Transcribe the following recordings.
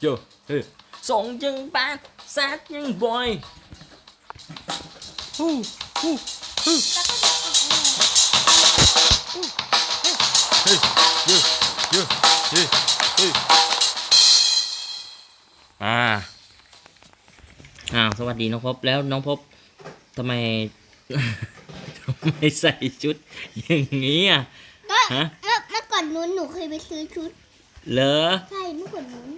โยเฮ้ยส่งยังแบดแซดยังบอยฮู้ฮู้ฮู้เฮ้ยเยอะเยอะเฮ้ยเฮ้ยอ่าอ้าวสวัสดีน้องพบแล้วน้องพบทำไมทำไมใส่ชุด อย่างนี้อะก็ฮะ เมื่อเมื่อก่อนนู้นหนูเคยไปซื้อชุด เหรอ ใช่เมื่อก่อนนู้น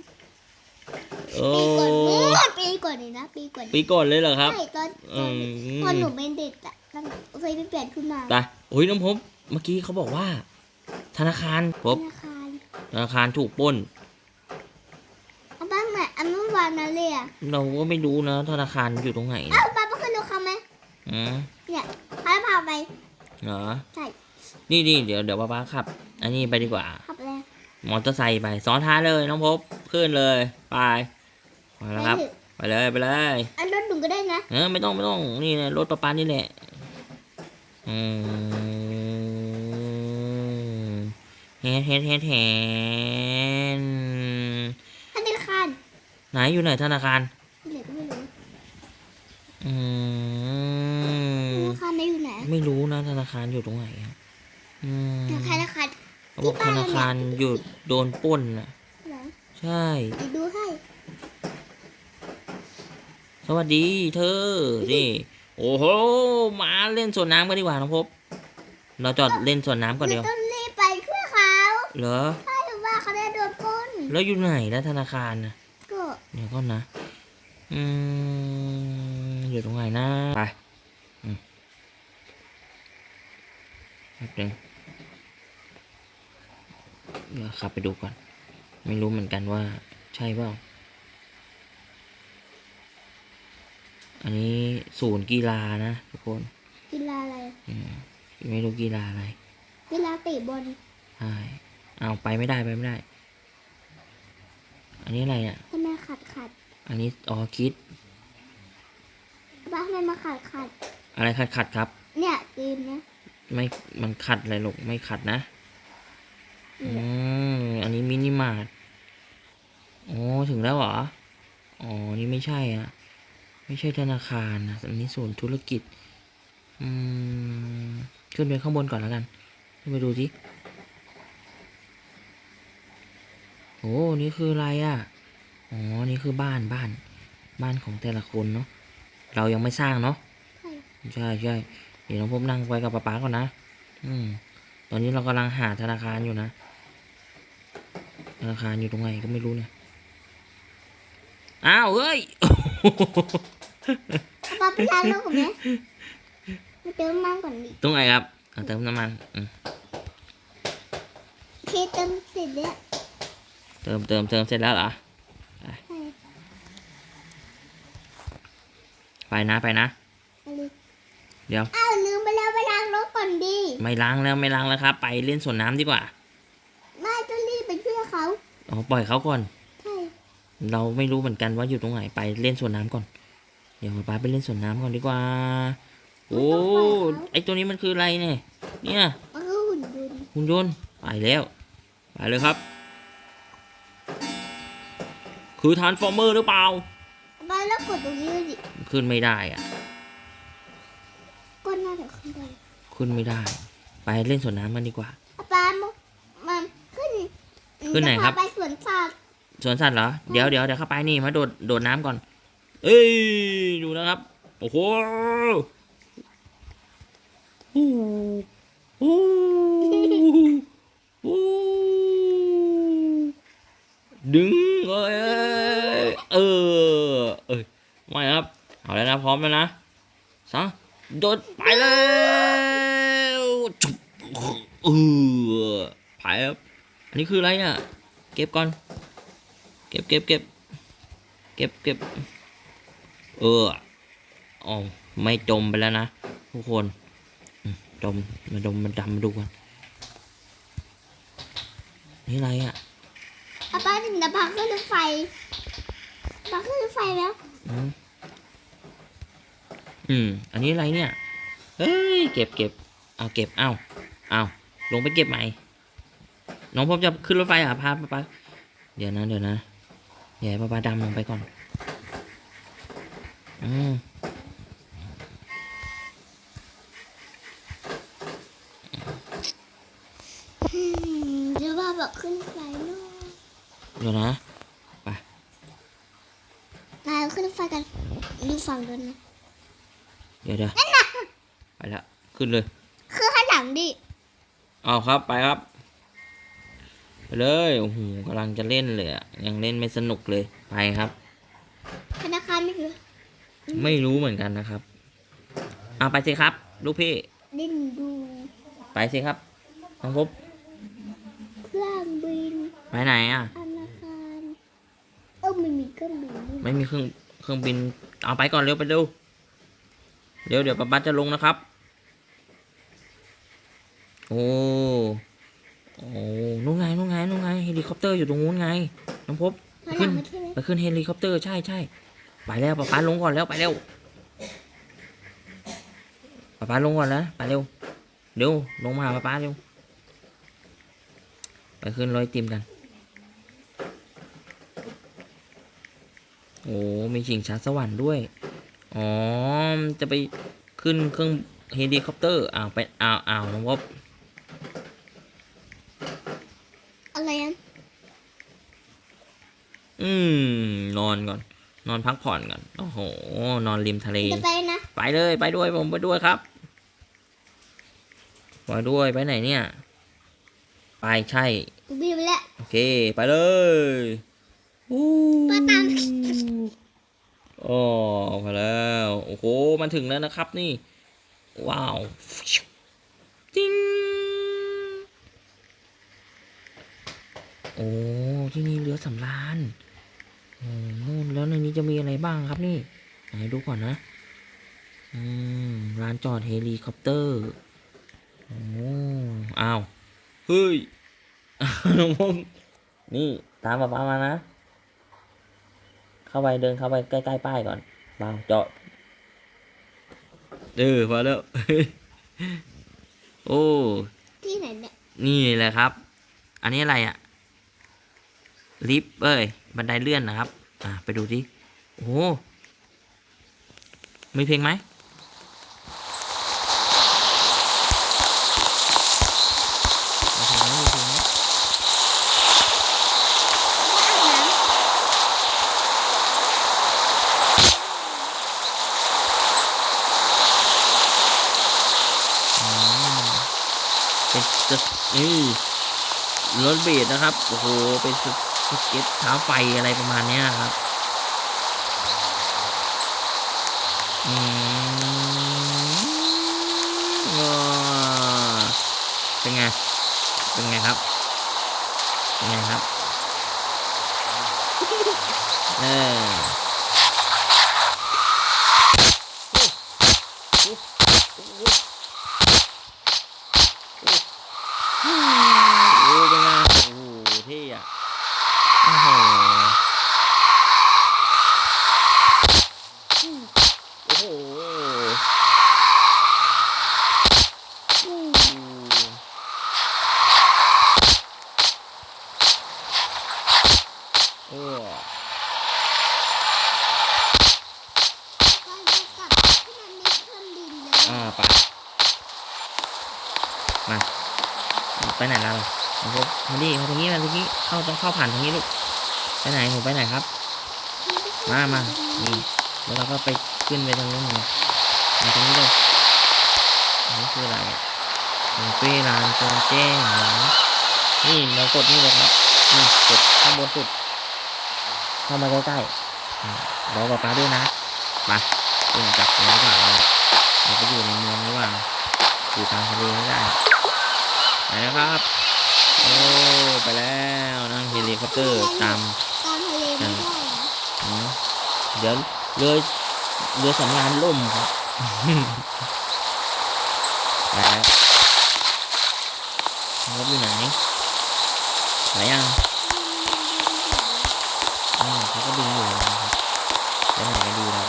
โอ้ปีก่อนนู้นปีก่อนเลยนะปีก่อนปีก่อนเลยเหรอครับ ใช่ตอนตอือนมตอนหนูเป็นเด็กอะตอนเคยไปเปลี่ยนขึ้นมาตายโอ้ยน้องพบเมื่อกี้เขาบอกว่า ธนาคารพบธนาคารธนาคารถูกปล้นเอาบ้านไหนอันเมื่อวานนั้นเลยอะเราก็ไม่รู้นะ ธนาคารอยู่ตรงไหนเอ้าป้าไปขึ้นดูเขาไหมอืมเนี่ยพาพาไปเหรอใช่นี่นี่เดี๋ยวเดี๋ยวป้าป้าขับ อันนี้ไปดีกว่าขับแล้วมอเตอร์ไซค์ไปซ้อนท้ายเลยน้องพบขึ้นเลยไป ไปแล้วครับ ไปเลยไปเลยอันรถหนูก็ได้นะ เออไม่ต้องไม่ต้องนี่นะรถป้าป้านี่แหละอืมเฮ็ดเฮ็ดเฮ็ดเฮ็ดธนาคารไหนอยู่ไหนธนาคารที่ไหนก็ไม่รู้อืธมนาคารไหนอยู่ไหนไม่รู้นะธนาคารอยู่ตรงไหนครับอืมธนาคารธนาคารเขาบอกธนาคารอยู่โดนปล้นนะเหรอใช่เดี๋ยวดูให้ส วัสดีเธอ นี่ โอ้โห มาเล่นสวนน้ำกันดีกว่าน้องพบ เราจอดเล่นสวนน้ำก่อนหนูเดียว ต้องรีบไปช่วยเขาเหรอใช่หรือว่าเขาได้โดนปล้นแล้วอยู่ไหนนะธนาคารนะก็เดี๋ยวก่อนนะ อืมอยู่ตรงไหนนะ ไปอืมแป๊บนึงเดี๋ยวขับไปดูก่อน ไม่รู้เหมือนกันว่าใช่เปล่า อันนี้ศูนย์กีฬานะทุกคนกีฬาอะไรอืมไม่รู้กีฬาอะไรกีฬาเตะบอลใช่เอาไปไม่ได้ไปไม่ได้ อันนี้อะไรอะทำไมขัดขัด อันนี้อ๋อคิดบ้าทำไมมาขัดขัด อะไรขัดขัดครับ เนี่ยเกมเนี้ยไม่มันขัดอะไรหรอกไม่ขัดนะอืมอันนี้มินิมาร์ทอ๋อถึงแล้วเหรออ๋อนี่ไม่ใช่อะ ไม่ใช่ธนาคารนะอันนี้ศูนย์ธุรกิจ อืม ขึ้นไปข้างบนก่อนแล้วกัน ขึ้นไปดูสิโอ้นี่คืออะไรอะ อ๋อ นี่คือบ้านบ้าน บ้านของแต่ละคนเนาะ เรายังไม่สร้างเนาะ ใช่ใช่ใช่เดี๋ยวน้องพบนั่งไว้กับป๊าป๊าก่อนนะ อืม ตอนนี้เรากำลังหาธนาคารอยู่นะ ธนาคารอยู่ตรงไหนก็ไม่รู้เนี่ย อ้าวเฮ้ยเอา ป้าไปล้างรถกับแม่มาเติมน้ำก่อนดิตรงไหนครับเอาเติมน้ำมันอืมโอเคเติมเสร็จแล้วเติมเติมเติมเสร็จแล้วเหรอใช่ไปนะไปนะไปเลยเดี๋ยว อ้าวลืมไปแล้วไปล้างรถก่อนดิ ไม่ล้างแล้วไม่ล้างแล้วครับ ไปเล่นสวนน้ำดีกว่า ไม่ต้องรีบไปช่วยเขาอ๋อปล่อยเขาก่อน ใช่ เราไม่รู้เหมือนกันว่าอยู่ตรงไหนไปเล่นสวนน้ำก่อน เดี๋ยวป๊าไปเล่นสวนน้ำก่อนดีกว่า โอ้ ไอตัวนี้มันคืออะไรเนี่ย เนี่ยมันคือหุ่นยนต์หุ่นยนต์ไปแล้ว ไปเลยครับ คือทานฟอร์เมอร์หรือเปล่าป้าแล้วกดตรงนี้เลยดิ ขึ้นไม่ได้อะก้นหน้าเดี๋ยวขึ้นไปขึ้นไม่ได้ ไปเล่นสวนน้ำกันดีกว่าเอาป้ามามาขึ้น ขึ้นไหนครับจะพาไปสวนสัตว์ สวนสัตว์เหรอ เดี๋ยวเดี๋ยวเดี๋ยวเข้าไปนี่มาโดดโดดน้ำก่อน เอ้ยดูนะครับ โอ้โหโอ้โหโอ้ดึงเอ้ยเออเอ้ยไม่ครับ เอาแล้วนะ พร้อมแล้วนะสองโดดไปแล้วจุ๊บเออไปครับ อันนี้คืออะไรอะ เก็บก่อน เก็บเก็บเก็บ เก็บเก็บ เอออ๋อไม่จมไปแล้วนะทุกคนอืมจมมาดมมาดำมาดูกันนี่อะไรอะเอาป้าถึงจะพาขึ้นรถไฟพาขึ้นรถไฟแล้วอืมอืม อันนี้อะไรเนี่ย เฮ้ย เก็บเก็บเอาเก็บ เอาเอาลงไปเก็บใหม่ น้องพบจะขึ้นรถไฟเหรอะพาไปไปเดี๋ยวนะ เดี๋ยวนะอย่าให้ปลาปลาดำลงไปก่อน อืมอืมเดี๋ยวว่าแบบขึ้นไฟเนาะเดี๋ยวนะนายขึ้นไฟกันดูฝั่งด้วยนะ เดี๋ยวเดี๋ยวไปละขึ้นเลย คือข้างหลังดิ เอาครับ ไปครับ ไปเลย โอ้โหกำลังจะเล่นเลยอะยังเล่นไม่สนุกเลย ไปครับธนาคารไม่คือ ไม่รู้เหมือนกันนะครับเอาไปสิครับ ลูกพี่ ดิ้นดูไปสิครับน้องพบเครื่องบินไปไหนอะธนาคารเออมันมีเครื่องบินด้วยไม่มีเครื่องเครื่องบิน เอาไปก่อนเร็วไปเร็วเดี๋ยวเดี๋ยวป๊าป๊าจะลงนะครับ โอ้โอ้นู่นไงนู่นไงนู่นไงเฮลิคอปเตอร์อยู่ตรงนู้นไงน้องพบข้างหลังมาใช่ไหม ไปขึ้นเฮลิคอปเตอร์ใช่ใช่ ไปแล้วป๊าป๊าลงก่อนแล้วไปเร็วป๊าป๊าลงก่อนแล้วไปเร็วเร็วลงมาหาป๊าป๊าเร็วไปขึ้นรถไอติมกัน โอ้มีชิงช้าสวรรค์ด้วย อ๋อ จะไปขึ้นเครื่องเฮลิคอปเตอร์อ้าวไปอ้าวอ้าวน้องพบอะไรอะอืม นอนก่อน นอนพักผ่อนก่อนโอ้โห นอนริมทะเล จะไปนะ ไปเลยไปด้วยผมไปด้วยครับไปด้วยไปไหนเนี่ย ไปใช่กูบินไปแล้วโอเค ไปเลยอู้ป้าตามโอ้ไปแล้วโอ้โหมันถึงแล้วนะครับนี่ ว้าวจิ้งโอ้ที่นี่เรือสำราญโอ้นู่นแล้วในนี้จะมีอะไรบ้างครับนี่ ไหนดูก่อนนะ อืมร้านจอดเฮลิคอปเตอร์โอ้อ้าว เฮ้ยน้องพงนี่ตามป๊าป๊ามานะ เข้าไปเดินเข้าไปใกล้ๆป้ายก่อนเบาจอดเออมาแล้ว โอ้ ที่ไหนเนี่ย นี่แหละครับ อันนี้อะไรอะลิฟต์เอ้ย บันไดเลื่อนนะครับ อะไปดูดิโอ้โหมีเพลงไหมเพลงไหมมีเพลงไหมอาบน้ำอืมเป็นจะนี่รถเบรดนะครับ โอ้โห เป็น สเก็ตเท้าไฟอะไรประมาณเนี้ยครับอืมเป็นไง เป็นไงครับ เป็นไงครับ เออโอ้โอ้โอ้โอ้โอ้เป็นไง โอ้โหเท่อะโอ้โหโอ้โห โอ้ก็จะกลับที่มันมีเครื่องบินเลยอ่าไปมาไปไหนแล้วล่ะผมก็มาดิมาตรงนี้มาตรงนี้เข้าต้องเข้าผ่านตรงนี้ลูกไปไหนผมไปไหนครับ มามานี่แล้วเราก็ไปขึ้นไปตรงนู้นเลยมาตรงนี้เลยนนี้คืออะไรเป็นเฟรานจงแจ้งเหรอนี่เรากดนี่เลยครับนี่กดข้างบนสุด เข้ามาใกล้ๆอ่ารอป๊าป๊าด้วยนะมาขึ้นจับตรงนี้ดีกว่าเราเราไปอยู่ในเมืองหรือว่าอยู่ทางทะเลไม่ได้ไปแล้วครับโอ้ไปแล้วนั่งเฮลิคอปเตอร์ตามตามทะเลไม่ได้เหรออืมเดี๋ยวเรือเรือสำราญล่มครับไปแล้วรถอยู่ไหนไหนยังอืมเขาก็ดึงอยู่นะครับไปไหนกันดีเรา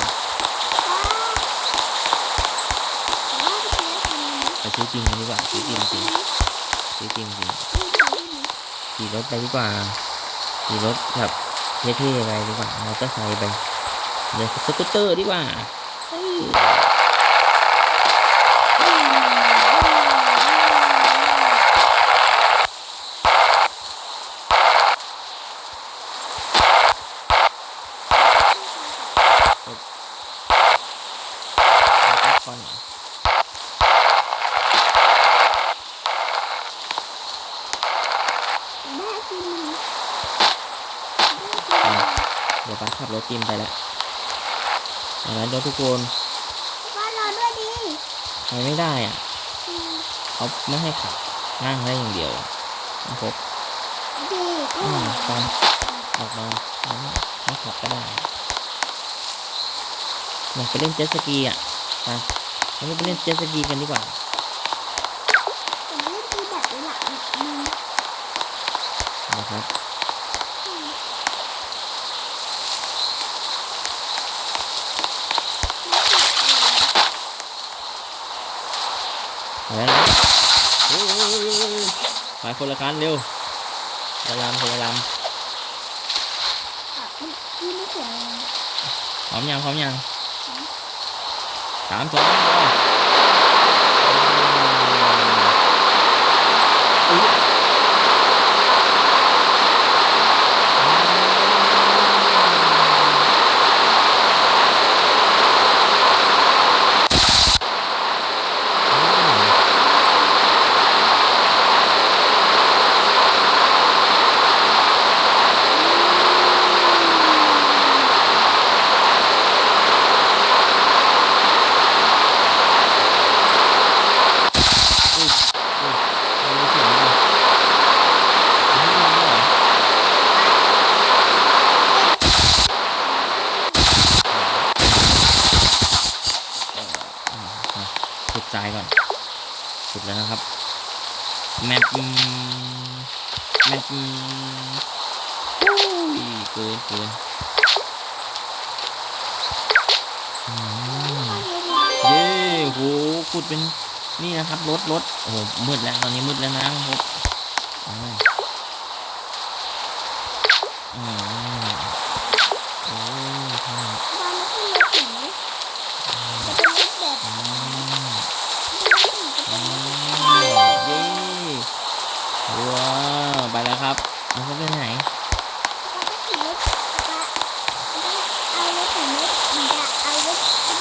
แต่ว่าไปเจริงดีกว่าซื้อจริงจริงซื้อจริงจริงขี่รถไปดีกว่าขี่รถแบบเท่ๆไปดีกว่ามอเตอร์ไซค์ไปเดี๋ยวสกูตเตอร์ดีกว่าก่อน แม่กิน เดี๋ยวป้า ขับรถจิมไปแล้วเอาละเดี๋ยวทุกคนป้ารอด้วยดิไปไม่ได้อะอืมเขาไม่ให้ขับนั่งได้อย่างเดียวนะครับดีก็อืมไปออกมาไม่ไม่ขับก็ได้อยากไปเล่นเจ็ตสกีอะไปเราไปเล่นเจ็ตสกีกันดีกว่าผมเล่นตีแบบหลังมันนะครับ ไปแล้วนะโอ้ยไป คนละคันเร็วคนละลำคนละลพี่ไม่เขียนเลยำพร้อมยังพร้อมยังสามสองหนึ่งไปอุ๊ยอุ๊ยอุ๊ยไม่มีเสียงเลยไม่มีเลยเหรอเอ่ออ่าอะขุดทรายก่อนขุดแล้วนะครับ แมปอืมแมปอืมอุ้ยเกินเกินเย้โหขุดเป็นนี่นะครับรถรถโอ้โหมืดแล้วตอนนี้มืดแล้วนะครับอ่าอืมโอ้ยใช่ บ้านไม่ใช่รถถึงจะเป็นรถแบบ อืม จะ อื เป็น มเย้ว้าวไปแล้วครับมันก็ไปไหน ป้าก็ขี่รถป้าเอารถถึงรถมันจะเอารถ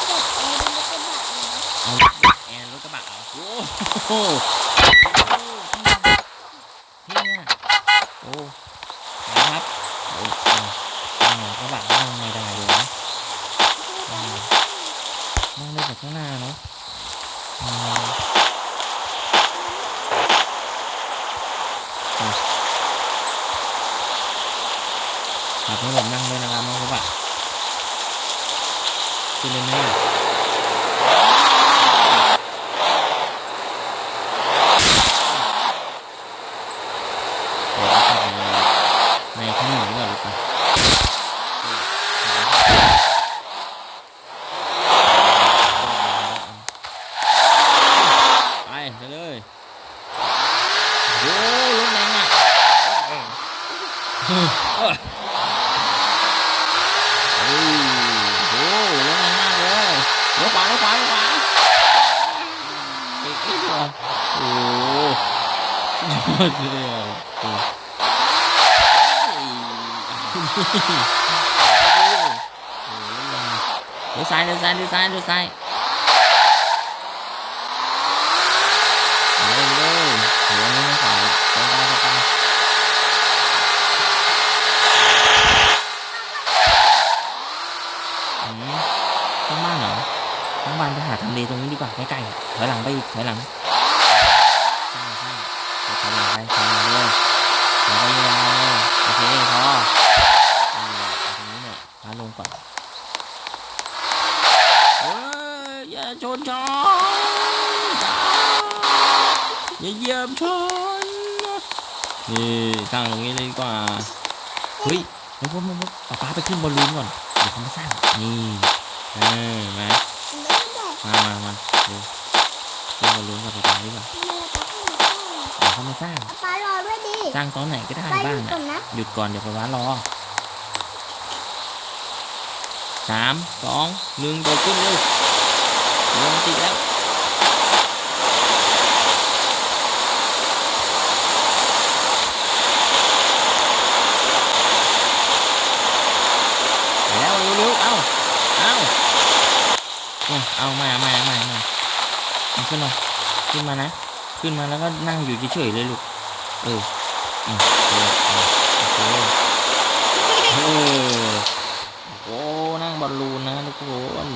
แบบเออรถกระบะเลยนะ เอาแอนรถกระบะเหรอโอ้โหเท่อะโอ้นะครับโอ้อ่าอ่ากระบะนั่งไม่ได้เลยนะ นั่งได้แต่ข้างหน้าเนาะขับให้ผมนั่งด้วยนะครับน้องครับอะขึ้นเลยไหมอะเดี๋ยวเราขับในในถนนก่อนดีกว่าไปไปเลยโอ้รถแรงอะเฮ้ยโอ้โหรถแรงมากเลยเลี้ยวขวาเลี้ยวขวาเลี้ยวขวาเอ๊ะเอ๊ะเหรอโอ้ สุดยอดเลยอะโอ้เลี้ยวซ้ายเลี้ยวซ้ายเลี้ยวซ้ายเลี้ยวซ้าย นี่สร้างตรงนี้เลยดีกว่าเฮ้ยเดี๋ยวผมผมป้าป้าไปขึ้นบอลลูนก่อนเดี๋ยวเขามาสร้างนี่เออมาไม่ได้แบบมามามาดูขึ้นบอลลูนกับป้าป้าดีกว่าทำไมเราต้องมาสร้างเดี๋ยวเขามาสร้างป้ารอด้วยดิสร้างตอนไหนก็ได้ป้าอบ้านยู่อะก่อนนะหยุดก่อนเดี๋ยวป้าป้ารอสามสองหนึ่งโดดขึ้นเร็วเร็วมันติดแล้วไปแล้ว เร็วๆเอ้าเอ้าเอาเอามามามามาเอาขึ้นมาขึ้นมานะ ขึ้นมาแล้วก็นั่งอยู่เฉยๆเลยลูก เอออืมเออเออโอเคเออโอ้นั่งบอลลูนนะทุกคนมัน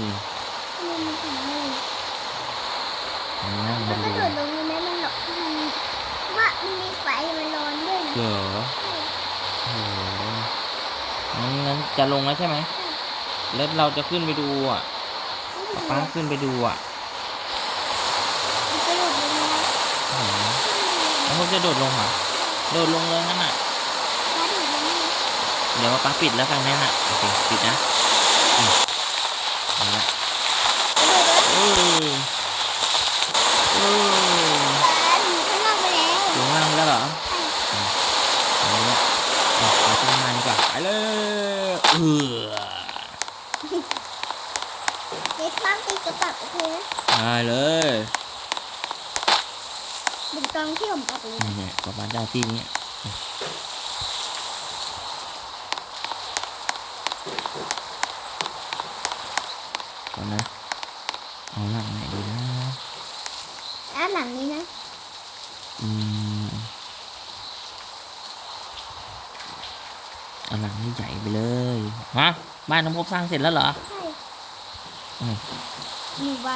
มันถึงเลยนั่งบมัอนลก็ลูโดนดลงเลยไหมมันหลบมันว่ามันมีไฟมันร้อนด้วยนะเหรอโอ้โหงั้นงั้นจะลงแล้วใช่ไหม แล้วเราจะขึ้นไปดูอะป้าขึ้นไปดูอะมันจะโดดลงนะโอ้โหแล้วเขาจะโดดลงเหรอโดดลงเลยงั้นอะป้าโดดลงนะเดี๋ยวป้าปิดแล้วกันนั่นอะโอเคปิดนะอืมเอาละกระโดดเลยเออเออป้าหนูข้างนอกไปแล้วถึงล่างแล้วเหรอใช่เอาละเอาไปขึ้นมาดีกว่าไปเลยเออ เด็กข้ามตีกระปับโอเคนะได้เลยเป็นกองที่ผมปับเลยนี่เนี่ยป้าป้าได้ที่นี้ก่อนนะเอาหลังไหนดีนะด้านหลังนี้นะอืมเอาหลังนี้ใหญ่ไปเลยฮะบ้านน้องพบสร้างเสร็จแล้วเหรอ หนูไว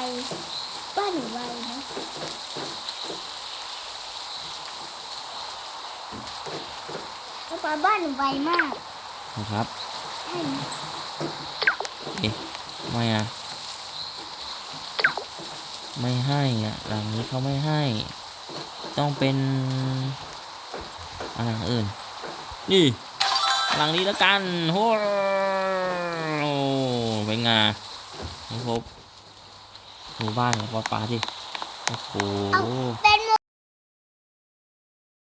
บ้านหนูไวนะแล้วป้าบ้านหนูไวมากนะครับใช่นะไม่อะไม่ให้อะหลังนี้เขาไม่ให้ ต้องเป็นอะหลังอื่น นี่ หลังนี้แล้วกันโอ้โหเป็นไงน้อง พบดูบ้านของป้าป้าดิโอ้โห เอาแต่